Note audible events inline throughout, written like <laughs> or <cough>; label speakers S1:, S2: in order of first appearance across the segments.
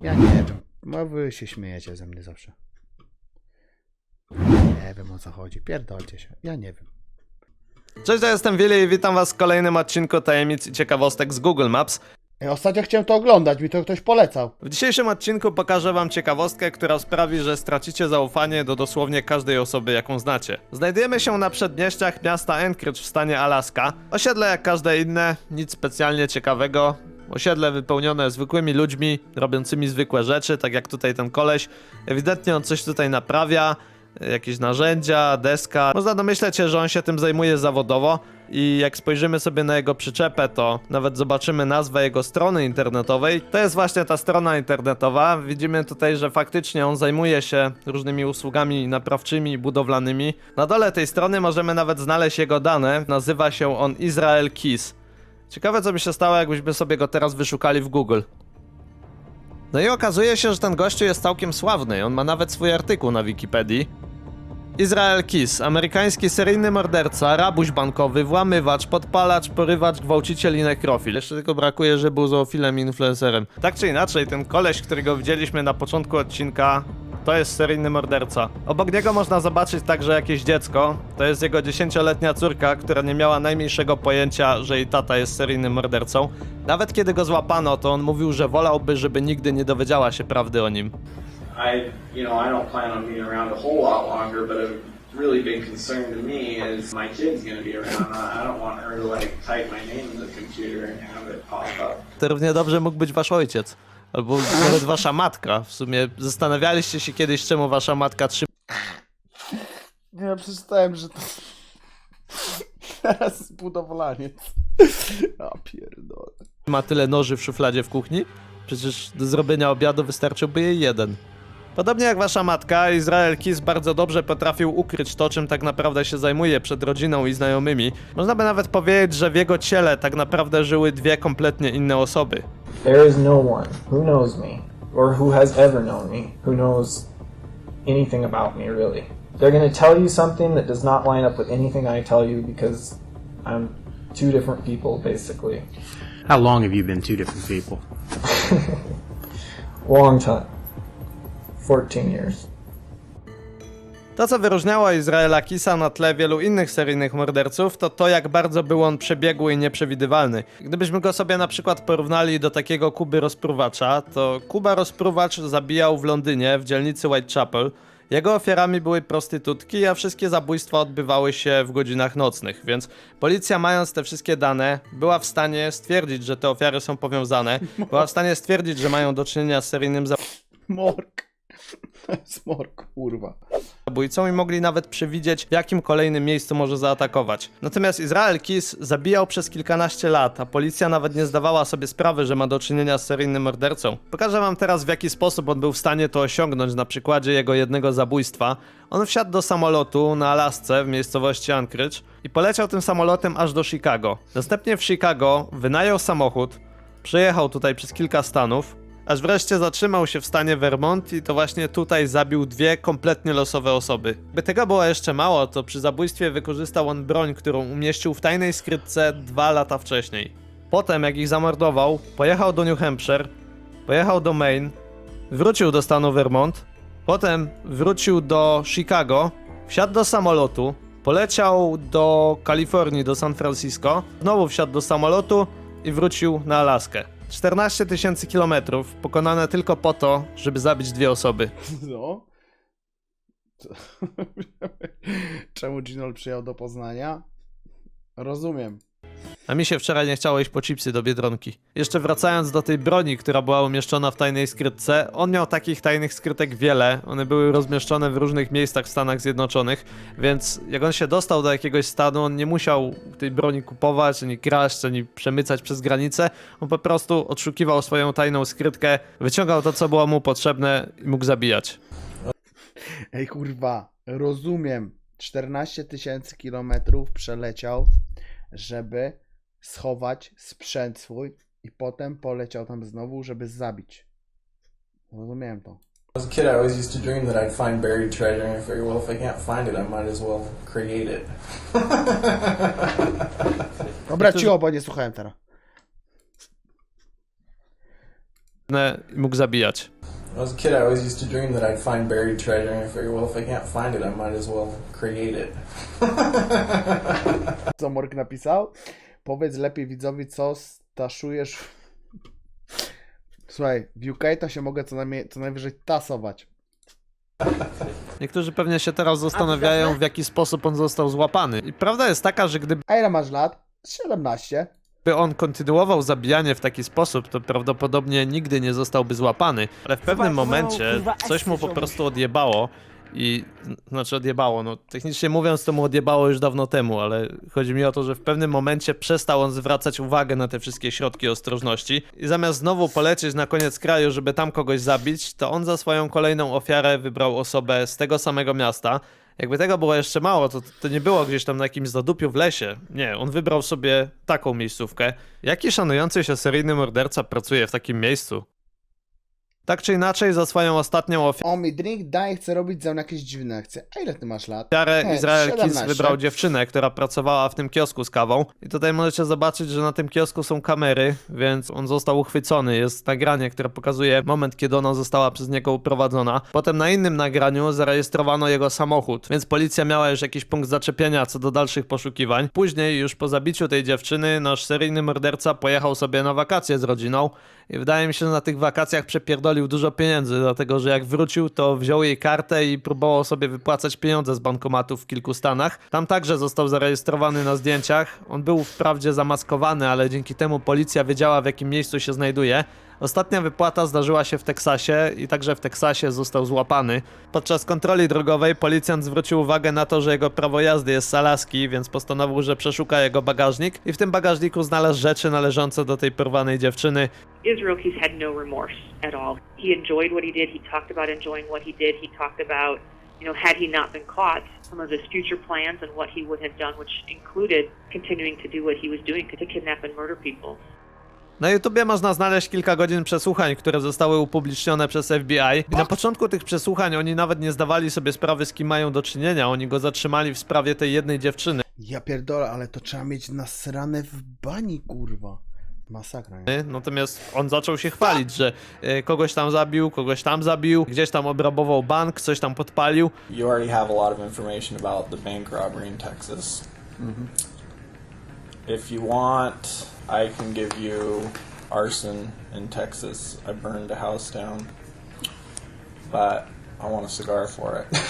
S1: Ja nie wiem. No wy się śmiejecie ze mnie zawsze. Nie wiem o co chodzi. Pierdolcie się. Ja nie wiem.
S2: Cześć, ja jestem Willy i witam was w kolejnym odcinku tajemnic i ciekawostek z Google Maps.
S1: Ej, Ostatnio chciałem to oglądać, mi to ktoś polecał.
S2: W dzisiejszym odcinku pokażę wam ciekawostkę, która sprawi, że stracicie zaufanie do dosłownie każdej osoby, jaką znacie. Znajdujemy się na przedmieściach miasta Anchorage w stanie Alaska. Osiedle jak każde inne, nic specjalnie ciekawego. Osiedle wypełnione zwykłymi ludźmi, robiącymi zwykłe rzeczy, tak jak tutaj ten koleś. Ewidentnie on coś tutaj naprawia, jakieś narzędzia, deska. Można domyśleć się, że on się tym zajmuje zawodowo i jak spojrzymy sobie na jego przyczepę, to nawet zobaczymy nazwę jego strony internetowej. To jest właśnie ta strona internetowa. Widzimy tutaj, że faktycznie on zajmuje się różnymi usługami naprawczymi budowlanymi. Na dole tej strony możemy nawet znaleźć jego dane. Nazywa się on Israel Keys. Ciekawe co by się stało, jakbyśmy sobie go teraz wyszukali w Google. No i okazuje się, że ten gościu jest całkiem sławny. On ma nawet swój artykuł na Wikipedii. Israel Kiss, amerykański seryjny morderca, rabuś bankowy, włamywacz, podpalacz, porywacz, gwałciciel i nekrofil. Jeszcze tylko brakuje, że był zoofilem i influencerem. Tak czy inaczej, ten koleś, którego widzieliśmy na początku odcinka, to jest seryjny morderca. Obok niego można zobaczyć także jakieś dziecko. To jest jego 10-letnia córka, która nie miała najmniejszego pojęcia, że jej tata jest seryjnym mordercą. Nawet kiedy go złapano, to on mówił, że wolałby, żeby nigdy nie dowiedziała się prawdy o nim.
S3: I, you know, I don't plan on being around a whole lot longer, but a really big concern to me is my kid's to be around. I don't want her to like type my name in the computer and have it pop up.
S2: To równie dobrze mógł być wasz ojciec. Albo nawet wasza matka. W sumie zastanawialiście się kiedyś, czemu wasza matka trzyma
S1: Ja przeczytałem, że to... Teraz budowlaniec. A pierdolę.
S2: tyle noży w szufladzie w kuchni? Przecież do zrobienia obiadu wystarczyłby jej jeden. Podobnie jak wasza matka, Izrael Kiss bardzo dobrze potrafił ukryć to, czym tak naprawdę się zajmuje przed rodziną i znajomymi. Można by nawet powiedzieć, że w jego ciele tak naprawdę żyły dwie kompletnie inne osoby.
S4: There is no one who knows me, or who has ever known me, who knows anything about me, really. They're gonna tell you something that does not line up with anything I tell you because I'm two different people, basically.
S5: How long have you been two different people? <laughs>
S4: Long time. 14 years.
S2: To, co wyróżniało Izraela Kisa na tle wielu innych seryjnych morderców, to to, jak bardzo był on przebiegły i nieprzewidywalny. Gdybyśmy go sobie na przykład porównali do takiego Kuby rozpruwacza, to Kuba rozpruwacz zabijał w Londynie, w dzielnicy Whitechapel. Jego ofiarami były prostytutki, a wszystkie zabójstwa odbywały się w godzinach nocnych, więc policja mając te wszystkie dane, była w stanie stwierdzić, że te ofiary są powiązane, była w stanie stwierdzić, że mają do czynienia z seryjnym
S1: Morg. To <laughs> jest morg, kurwa.
S2: zabójcą i mogli nawet przewidzieć, w jakim kolejnym miejscu może zaatakować. Natomiast Izrael Kiss zabijał przez kilkanaście lat, a policja nawet nie zdawała sobie sprawy, że ma do czynienia z seryjnym mordercą. Pokażę wam teraz, w jaki sposób on był w stanie to osiągnąć na przykładzie jego jednego zabójstwa. On wsiadł do samolotu na Alasce w miejscowości Anchorage i poleciał tym samolotem aż do Chicago. Następnie w Chicago wynajął samochód, przejechał tutaj przez kilka stanów, Aż wreszcie zatrzymał się w stanie Vermont i to właśnie tutaj zabił dwie kompletnie losowe osoby. By tego było jeszcze mało, to przy zabójstwie wykorzystał on broń, którą umieścił w tajnej skrytce dwa lata wcześniej. Potem, jak ich zamordował, pojechał do New Hampshire, pojechał do Maine, wrócił do stanu Vermont, potem wrócił do Chicago, wsiadł do samolotu, poleciał do Kalifornii, do San Francisco, znowu wsiadł do samolotu i wrócił na Alaskę. 14 tysięcy kilometrów pokonane tylko po to, żeby zabić dwie osoby.
S1: No. <laughs> Czemu Ginol przyjechał do Poznania? Rozumiem.
S2: A mi się wczoraj nie chciało iść po chipsy do Biedronki. Jeszcze wracając do tej broni, która była umieszczona w tajnej skrytce, on miał takich tajnych skrytek wiele, one były rozmieszczone w różnych miejscach w Stanach Zjednoczonych, więc jak on się dostał do jakiegoś stanu, on nie musiał tej broni kupować, ani kraść, ani przemycać przez granicę, on po prostu odszukiwał swoją tajną skrytkę, wyciągał to, co było mu potrzebne i mógł zabijać.
S1: Ej, kurwa, rozumiem. 14 tysięcy kilometrów przeleciał, żeby schować sprzęt swój i potem poleciał tam znowu, żeby zabić. Rozumiem to.
S4: As a kid, I always used to dream that I'd find buried treasure, and I figured, well, if I can't find it, I might as well create it. <laughs>
S1: Dobra, cicho, bo nie słuchałem teraz.
S2: i mógł zabijać.
S6: When I was a kid, I always used to dream that I'd find buried treasure, and I figured, well, if I can't find it, I might as well create it. <laughs>
S1: Co Mork napisał? Powiedz lepiej widzowi, co staszujesz. Słuchaj, w UK to się mogę co, najmniej, co najwyżej tasować.
S2: Niektórzy pewnie się teraz zastanawiają, w jaki sposób on został złapany. I prawda jest taka, że gdyby
S1: A ile masz lat? 17.
S2: on kontynuował zabijanie w taki sposób, to prawdopodobnie nigdy nie zostałby złapany. Ale w pewnym momencie coś mu po prostu odjebało i znaczy odjebało, no technicznie mówiąc to mu odjebało już dawno temu, ale chodzi mi o to, że w pewnym momencie przestał on zwracać uwagę na te wszystkie środki ostrożności i zamiast znowu polecieć na koniec kraju, żeby tam kogoś zabić, to on za swoją kolejną ofiarę wybrał osobę z tego samego miasta. Jakby tego było jeszcze mało, to, to nie było gdzieś tam na jakimś zadupiu w lesie. Nie, on wybrał sobie taką miejscówkę. Jaki szanujący się seryjny morderca pracuje w takim miejscu? Tak czy inaczej, za swoją ostatnią
S1: O mi drink daj, chcę robić ze mną jakieś dziwne akcje. A ile ty masz lat?
S2: ofiarę
S1: Nie,
S2: Izrael Kiss
S1: 17.
S2: wybrał dziewczynę, która pracowała w tym kiosku z kawą. I tutaj możecie zobaczyć, że na tym kiosku są kamery, więc on został uchwycony. Jest nagranie, które pokazuje moment, kiedy ona została przez niego uprowadzona. Potem na innym nagraniu zarejestrowano jego samochód, więc policja miała już jakiś punkt zaczepienia co do dalszych poszukiwań. Później, już po zabiciu tej dziewczyny, nasz seryjny morderca pojechał sobie na wakacje z rodziną. I wydaje mi się, że na tych wakacjach przepierdolił dużo pieniędzy, dlatego że jak wrócił, to wziął jej kartę i próbował sobie wypłacać pieniądze z bankomatów w kilku stanach. Tam także został zarejestrowany na zdjęciach. On był wprawdzie zamaskowany, ale dzięki temu policja wiedziała w jakim miejscu się znajduje. Ostatnia wypłata zdarzyła się w Teksasie i także w Teksasie został złapany. Podczas kontroli drogowej policjant zwrócił uwagę na to, że jego prawo jazdy jest z Alaski, więc postanowił, że przeszuka jego bagażnik i w tym bagażniku znalazł rzeczy należące do tej porwanej dziewczyny.
S7: Israel Keys had no remorse at all. He enjoyed what he did. He talked about enjoying what he did. He talked about, you know, had he not been caught, some of his future plans and what he would have done, which included continuing to do what he was doing to kidnap and murder people.
S2: Na YouTubie można znaleźć kilka godzin przesłuchań, które zostały upublicznione przez FBI. I na początku tych przesłuchań oni nawet nie zdawali sobie sprawy, z kim mają do czynienia. Oni go zatrzymali w sprawie tej jednej dziewczyny.
S1: Ja pierdolę, ale to trzeba mieć nasrane w bani, kurwa. Masakra, nie?
S2: Natomiast on zaczął się chwalić, że e, kogoś tam zabił, kogoś tam zabił, gdzieś tam obrabował bank, coś tam podpalił.
S6: You already have a lot of information about the bank robbery in Texas. If you want, I can give you arson in Texas. I burned a house down, but I want a cigar for it.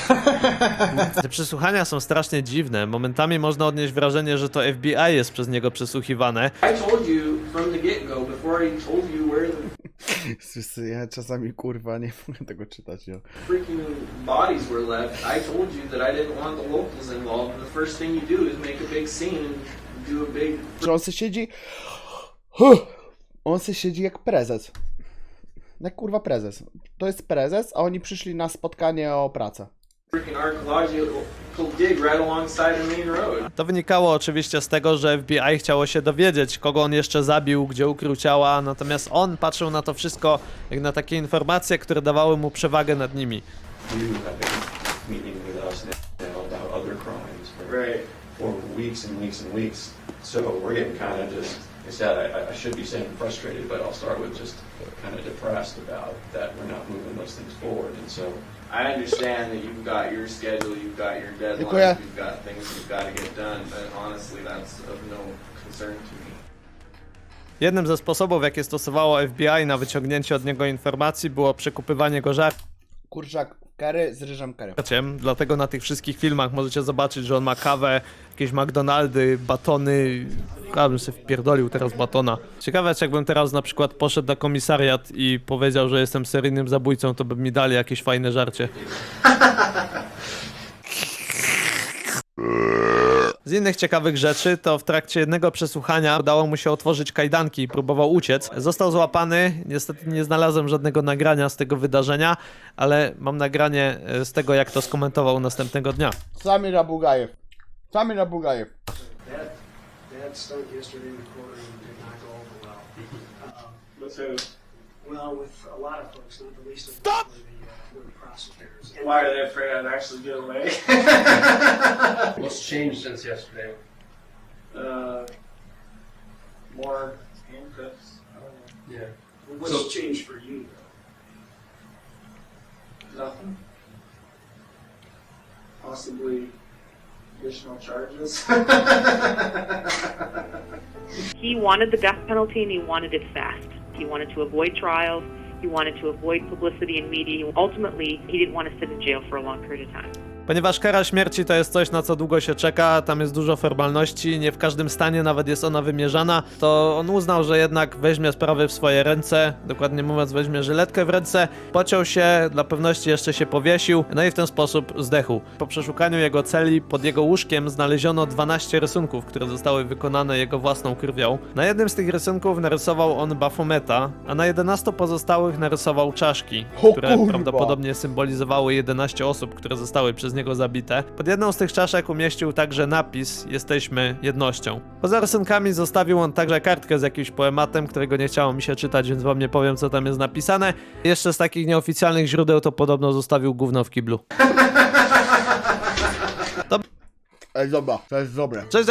S6: <laughs>
S2: Te przesłuchania są strasznie dziwne. Momentami można odnieść wrażenie, że to FBI jest przez niego przesłuchiwane.
S3: I told you from the get go before I told you where the
S1: Wszyscy, ja czasami kurwa nie mogę tego czytać, jo.
S3: freaking bodies were left. I told you that I didn't want the locals involved. And the first thing you do is make a big scene
S1: Że on se siedzi... On se siedzi jak prezes. Jak kurwa prezes. To jest prezes, a oni przyszli na spotkanie o pracę.
S2: To wynikało oczywiście z tego, że FBI chciało się dowiedzieć, kogo on jeszcze zabił, gdzie ukrył ciała, natomiast on patrzył na to wszystko jak na takie informacje, które dawały mu przewagę nad nimi.
S3: Right.
S8: For weeks and weeks and weeks. So we're getting kind of just, like I said, I, I should be saying frustrated, but I'll start with just kind of depressed about that we're not moving those things forward. And so
S3: I understand that you've got your schedule, you've got your deadlines, you've got things you've got to get done, but honestly, that's of no concern to me.
S2: Jednym ze sposobów, jakie stosowało FBI na wyciągnięcie od niego informacji, było przekupywanie go żarciem.
S1: Kurczak curry z ryżem curry.
S2: Dlatego na tych wszystkich filmach możecie zobaczyć, że on ma kawę, jakieś McDonaldy, batony. Ja bym sobie wpierdolił teraz batona. Ciekawe, czy jakbym teraz na przykład poszedł na komisariat i powiedział, że jestem seryjnym zabójcą, to by mi dali jakieś fajne żarcie. <laughs> Z innych ciekawych rzeczy, to w trakcie jednego przesłuchania udało mu się otworzyć kajdanki i próbował uciec. Został złapany, niestety nie znalazłem żadnego nagrania z tego wydarzenia, ale mam nagranie e, z tego, jak to skomentował następnego dnia.
S1: Samir Abugajew. Samir Abugajew.
S9: That, that stunt yesterday in the courtroom did not go over well.
S3: With who?
S9: Well, with a lot of folks, not the least of them were the, uh, the prosecutors. And
S3: Why are they afraid I'd actually get away? <laughs>
S10: What's changed since yesterday?
S3: uh, more handcuffs. I don't know.
S10: Yeah.
S9: We're What's
S10: So-
S9: changed for you, though?
S3: Nothing.
S9: Possibly additional charges? <laughs>
S7: He wanted the death penalty and he wanted it fast. He wanted to avoid trials. He wanted to avoid publicity and media. Ultimately, he didn't want to sit in jail for a long period of time.
S2: Ponieważ kara śmierci to jest coś, na co długo się czeka, tam jest dużo formalności, nie w każdym stanie nawet jest ona wymierzana, to on uznał, że jednak weźmie sprawy w swoje ręce, dokładnie mówiąc weźmie żyletkę w ręce, pociął się, dla pewności jeszcze się powiesił, no i w ten sposób zdechł. Po przeszukaniu jego celi pod jego łóżkiem znaleziono 12 rysunków, które zostały wykonane jego własną krwią. Na jednym z tych rysunków narysował on Bafometa, a na 11 pozostałych narysował czaszki, które prawdopodobnie symbolizowały 11 osób, które zostały przez niego zabite. Pod jedną z tych czaszek umieścił także napis Jesteśmy jednością. Poza rysunkami zostawił on także kartkę z jakimś poematem, którego nie chciało mi się czytać, więc wam nie powiem co tam jest napisane. Jeszcze z takich nieoficjalnych źródeł to podobno zostawił gówno w kiblu. <laughs>
S1: Ej, dobra, to jest dobre.
S2: Cześć,